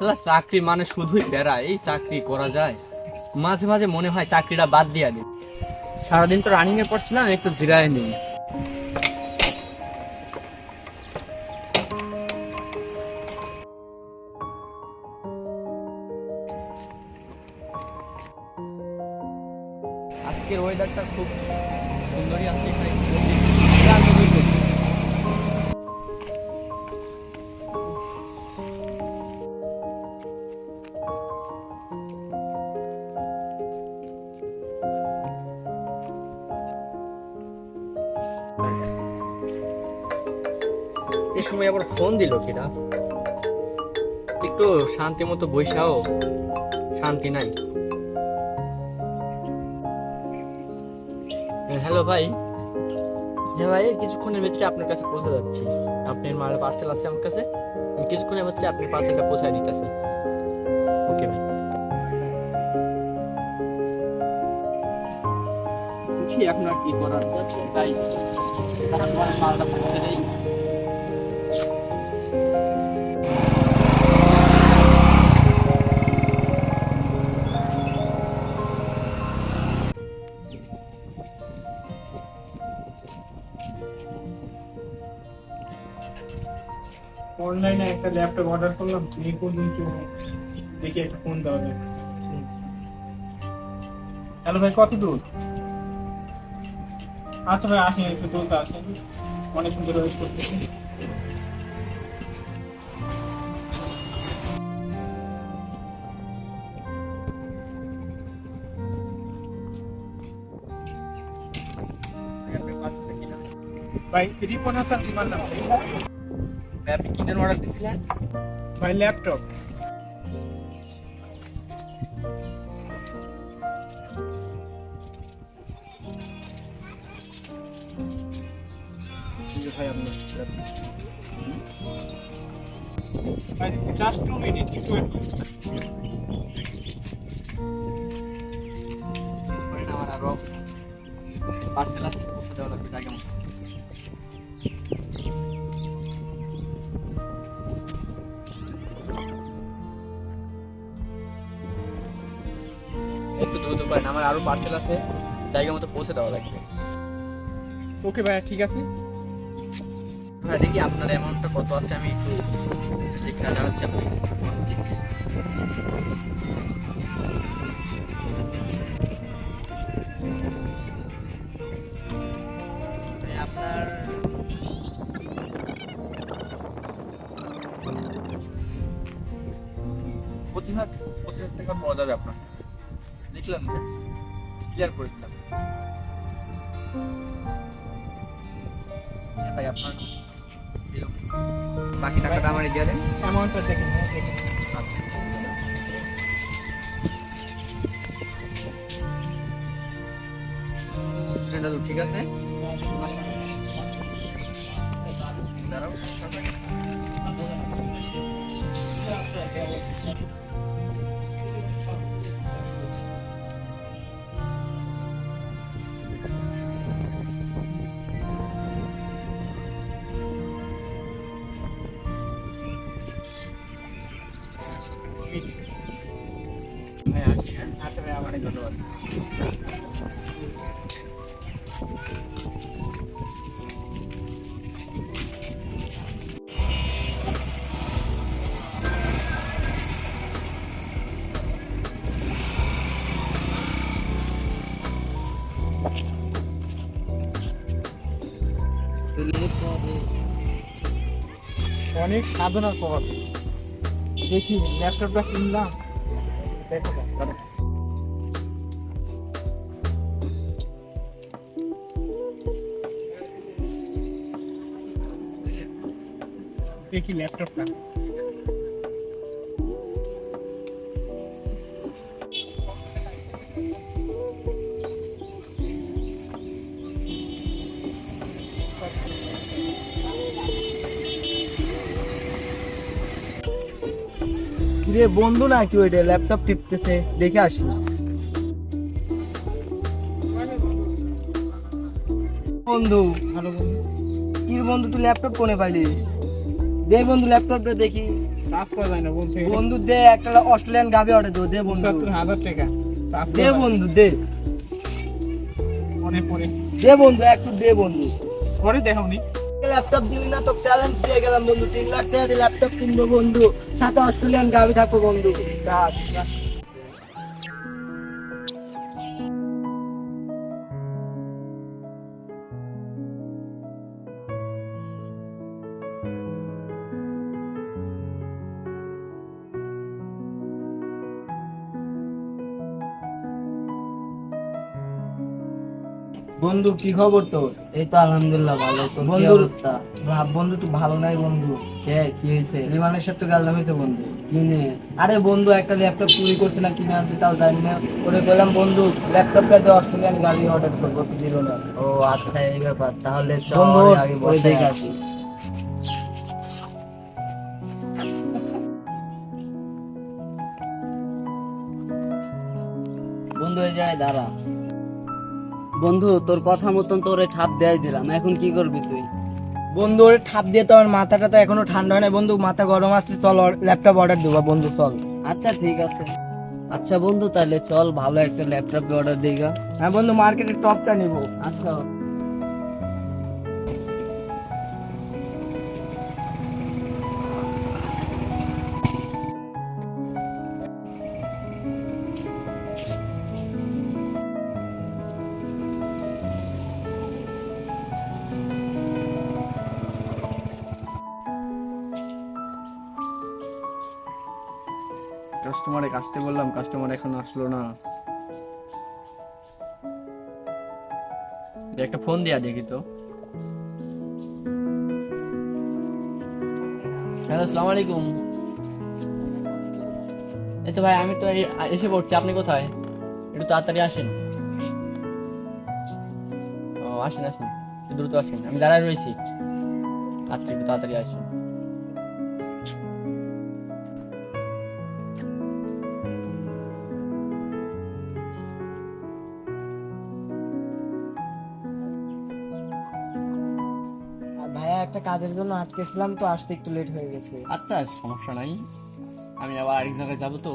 শালা চাকরি মানে শুধুই বেড়া, এই চাকরি করা যায়। মাঝে মাঝে মনে হয় চাকরিটা বাদ দিয়া দিই। সারাদিন তো রানিং এ পড়ছিলাম, একটু জিরায় নিই। আজকের ওয়েদারটা খুব সুন্দরই আছে, এখানে সময় আবার ফোন দিল কিনা? একটু শান্তি মতো বৈশাও, শান্তি নাই। হ্যালো ভাই। হ্যাঁ ভাই, কিছুক্ষণের ভিতরে আপনার কাছে পৌঁছে যাচ্ছি। আপনার মাল পার্সেল আছে আমার কাছে? কিছুক্ষণের মধ্যে আপনার পার্সেলটা পৌঁছায় দিতেছি। ওকে ভাই। এখন আর কি করার? তাই তারপর মালটা পৌঁছে দেই একটা ল্যাপটপ অর্ডার করলাম এই পর্যন্ত দেখি একটা ফোন দেওয়া যায় হ্যালো ভাই, কত দূর? আচ্ছা ভাই, আসেন, একটু দূরতে আসেন। অনেক সুন্দর ওয়েট করতেছি। ভাই তোমার নাম কি? ভাই আপনি কি জন্য অর্ডার দিয়েছিলেন ভাই ল্যাপটপ ভাই আপনার ভাই জাস্ট টু মিনিট একটু আমার আরও পার্সেল আছে পৌঁছে দেওয়া লাগবে জায়গা মতো। একটু দ্রুত করেন আমার আরও পার্সেল আছে জায়গা মতো পৌঁছে দেওয়া লাগবে। ওকে ভাই ঠিক আছে। হ্যাঁ দেখি আপনার অ্যামাউন্টটা কত আছে আমি একটু দেখে জানাচ্ছি আপনাকে প্রতি হাট টাকা পাওয়া যাবে আপনার। দেখলাম ক্লিয়ার করে দিলাম ভাই আপনার বাকি টাকাটা আমার দিয়ে দেন অ্যামাউন্টটা দেখেন ঠিক আছে? অনেক সাধনার পর দেখি ল্যাপটপটা কিনলাম। দেখো ল্যাপটপটা। রে বন্ধু নাকি ওইটা ল্যাপটপ টিপতেছে দেখে আসি। বন্ধু ভালো বন্ধু। কি বন্ধু তুই ল্যাপটপ কোনে পাইলি? দে বন্ধু ল্যাপটপটা দেখি। কাজ করা যায় না বন্ধু বন্ধু দে একটা অস্ট্রেলিয়ান গাবি অর্ডার দে দে বন্ধু। পঁচাত্তর হাজার টাকা। দে বন্ধু দে। পরে পরে। দে বন্ধু একটু দে বন্ধু। পরে দেখো নি। ল্যাপটপ দিবি না তো চ্যালেঞ্জ দিয়ে গেলাম বন্ধু। তিন লাখ টাকা দিয়ে ল্যাপটপ কিনবো বন্ধু। সাথে অস্ট্রেলিয়ান গাবি থাকব বন্ধু। বন্ধু কি খবর তোর? এই তো আলহামদুলিল্লাহ ভালো। তোর কি বন্ধুর- অবস্থা? ভাব বন্ধু তো ভালো নাই বন্ধু। কে কি হয়েছে? লিমানের সাথে গেলাম হয়েছে বন্ধু। কিনে আরে বন্ধু একটা ল্যাপটপ চুরি করছে না কিনে আনছে তাও জানি না। ওরে বললাম বন্ধু ল্যাপটপটা দিয়ে অস্ট্রেলিয়ান গাড়ি অর্ডার করব তুই দিল না? ও আচ্ছা এই ব্যাপার। তাহলে বন্ধু চল আগে বসে আসি আসি বন্ধু এই যায় দাঁড়া। বন্ধু তোর কথা মতন তোরে ঠাপ দেয় দিলাম এখন কি করবি তুই? বন্ধু ওরে ঠাপ দিয়ে তো আমার মাথাটা তো এখনও ঠান্ডা হয় না বন্ধু মাথা গরম আসছে চল ল্যাপটপ অর্ডার দেবো বন্ধু চল। আচ্ছা ঠিক আছে। আচ্ছা বন্ধু তাহলে চল ভালো একটা ল্যাপটপ অর্ডার দিগা হ্যাঁ বন্ধু মার্কেটের টপটা নিবো। আচ্ছা। কাস্টমারে আসতে বললাম কাস্টমার এখন আসলো না। একটা ফোন দিয়া দেখি তো। হ্যালো, আসসালামু আলাইকুম। এই তো ভাই, আমি তো এসে পড়ছি, আপনি কোথায়? একটু তাড়াতাড়ি আসেন। ও, আসেন আসেন। দ্রুত আসেন, আমি দাঁড়ায় রয়েছি। আচ্ছা একটু তাড়াতাড়ি আসেন। একটা কাজের জন্য আটকেছিলাম তো আসতে একটু লেট হয়ে গেছে। আচ্ছা সমস্যা নাই। আমি আবার আরেক জায়গায় যাব তো।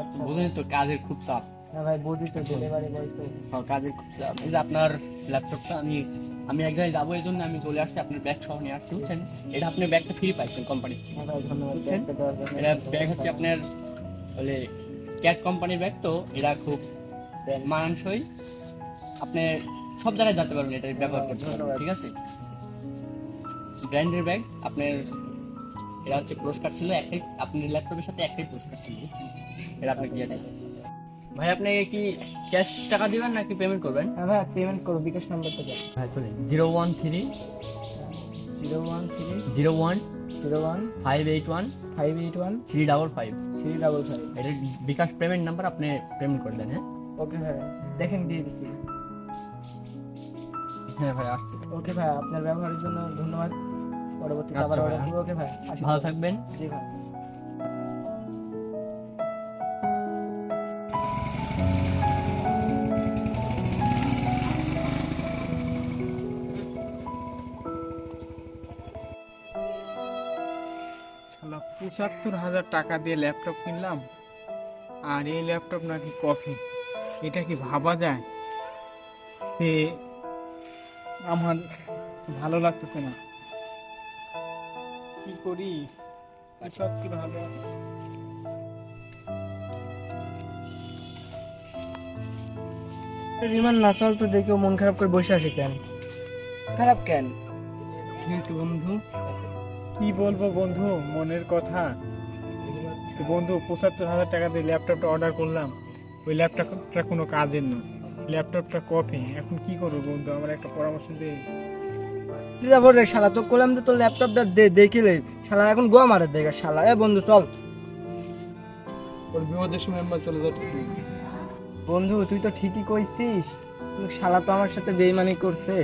আচ্ছা। বুঝলেন তো কাজের খুব চাপ। না ভাই বুঝি তো ডেলিভারি বয় তো। হ্যাঁ, কাজের খুব চাপ। এই যে আপনার ল্যাপটপটা আমি আমি এক জায়গায় যাব এই জন্য আমি চলে আসছি আপনার ব্যাগ সহ নিয়ে আসছি বুঝছেন? এটা আপনি ব্যাগটা ফ্রি পাইছেন কোম্পানি থেকে হ্যাঁ ভাই ধন্যবাদ। এটা ব্যাগ হচ্ছে আপনার বলে ক্যাট কোম্পানির ব্যাগ তো এরা খুব মানানসই। আপনি সব জায়গায় যেতে পারবেন এটা ব্যবহার করতে পারবেন ঠিক আছে? ব্র্যান্ডের ব্যাগ আপনার এটা হচ্ছে পুরস্কার ছিল একটাই আপনার ল্যাপটপের সাথে একটাই পুরস্কার ছিল এটা আপনাকে দিয়ে দেয় ভাই আপনি কি ক্যাশ টাকা দিবেন নাকি পেমেন্ট করবেন? হ্যাঁ ভাই পেমেন্ট করো বিকাশ নাম্বারটা দাও zero one three zero one three zero one zero one five eight one five eight one three double five. Three double five. এটা বিকাশ পেমেন্ট নাম্বার আপনি পেমেন্ট করে দেন হ্যাঁ? ওকে ভাই দেখেন দিয়ে দিচ্ছি হ্যাঁ ভাই আসছি। ওকে ভাই আপনার ব্যবহারের জন্য ধন্যবাদ। পরবর্তীতে আবার আচ্ছা অর্ডার ভাইয়া। ওকে ভাই ভালো থাকবেন। জি ভাই। পঁচাত্তর হাজার টাকা দিয়ে ল্যাপটপ কিনলাম আর এই ল্যাপটপ নাকি কফি। এটা কি ভাবা যায়? যে আমার ভালো লাগতেছে না। কি করি? পঁচাত্তর হাজার রিমান না তো দেখেও মন খারাপ করে বসে আসে কেন? খারাপ কেন? ঠিক আছে বন্ধু? কি বলব বন্ধু? মনের কথা। বন্ধু পঁচাত্তর হাজার টাকা দিয়ে ল্যাপটপটা অর্ডার করলাম। ওই ল্যাপটপটা কোনো কাজের না। ল্যাপটপটা কপি এখন কি করব বন্ধু? আমার একটা পরামর্শ দে। যাব রে শালা তো করলাম যে তোর ল্যাপটপটা দে দেখিলে? শালা এখন গোয়া মারে দেখা শালা। এ বন্ধু চল। ওর বিপদের সময় আমরা চলে বন্ধু তুই তো ঠিকই কইছিস। শালা তো আমার সাথে বেইমানি করছে।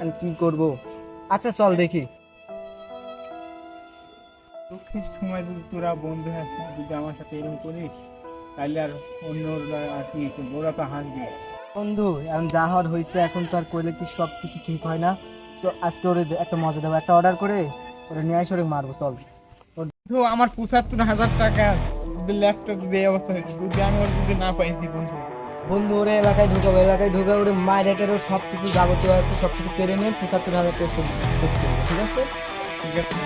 আমি কি করব? আচ্ছা চল দেখি। দুঃখের সময় যদি তোরা বন্ধু হ্যাঁ যদি আমার সাথে এরকম করিস তাহলে আর অন্যরা আর কি? ওরা তো হাসবে। বন্ধু এখন যা হওয়ার হয়েছে এখন তো আর করলে কি সব কিছু ঠিক হয় না? তো আজকে ওরে একটা মজা দেবো। একটা অর্ডার করে ওরে নিয়ে আসে ওরে মারবো চল। বন্ধু আমার পঁচাত্তর হাজার টাকা যদি ল্যাপটপ দিয়ে অবস্থা হয়েছে যদি আমি ওর যদি না পাইছি বন্ধু? বন্ধু ওরে এলাকায় ঢুকাবো এলাকায় ঢুকে ওরে মায়ের এটারও সব কিছু যাবতীয় আছে সব কিছু কেড়ে নিয়ে পঁচাত্তর হাজার টাকা ঠিক আছে? ঠিক আছে।